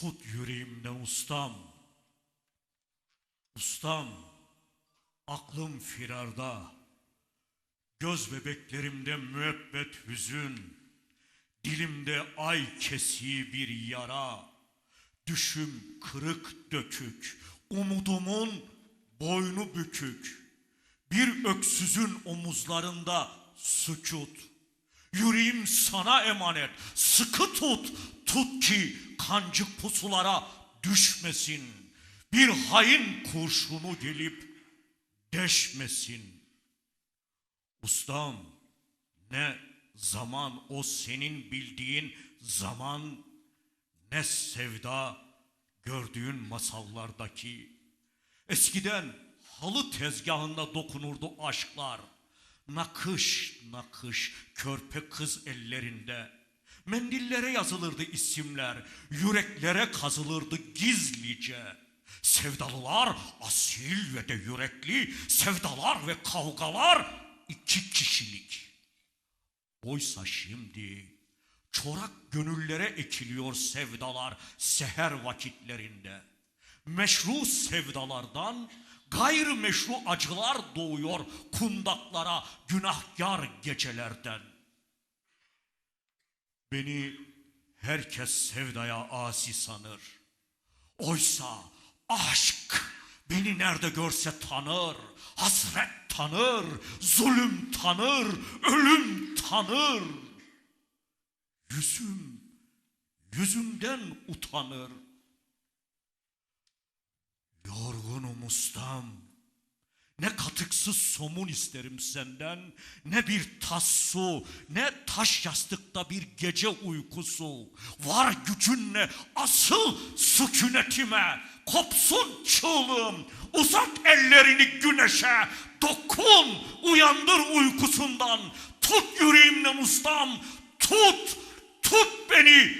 Tut yüreğimden ustam. Ustam, aklım firarda. Göz bebeklerimde müebbet hüzün. Dilimde ay kesiği bir yara. Düşüm kırık dökük. Umudumun boynu bükük. Bir öksüzün omuzlarında sükut. Yüreğim sana emanet. Sıkı tut. Tut ki kancık pusulara düşmesin. Bir hain kurşunu gelip deşmesin. Ustam ne zaman o senin bildiğin zaman ne sevda gördüğün masallardaki eskiden halı tezgahında dokunurdu aşklar nakış nakış körpe kız ellerinde mendillere yazılırdı isimler yüreklere kazılırdı gizlice sevdalılar asil ve de yürekli sevdalar ve kavgalar iki kişilik Oysa şimdi çorak gönüllere ekiliyor sevdalar seher vakitlerinde. Meşru sevdalardan gayrı meşru acılar doğuyor kundaklara günahkar gecelerden. Beni herkes sevdaya asi sanır. Oysa aşk beni nerede görse tanır. Hasret tanır, zulüm tanır, ölüm tanır. Yüzüm, yüzümden utanır. Yorgunum ustam. Ne katıksız somun isterim senden, ne bir tas su, ne taş yastıkta bir gece uykusu. Var gücünle asıl sükunetime, kopsun çığlığım, uzat ellerini güneşe, dokun, uyandır uykusundan, tut yüreğimden ustam, tut, tut beni,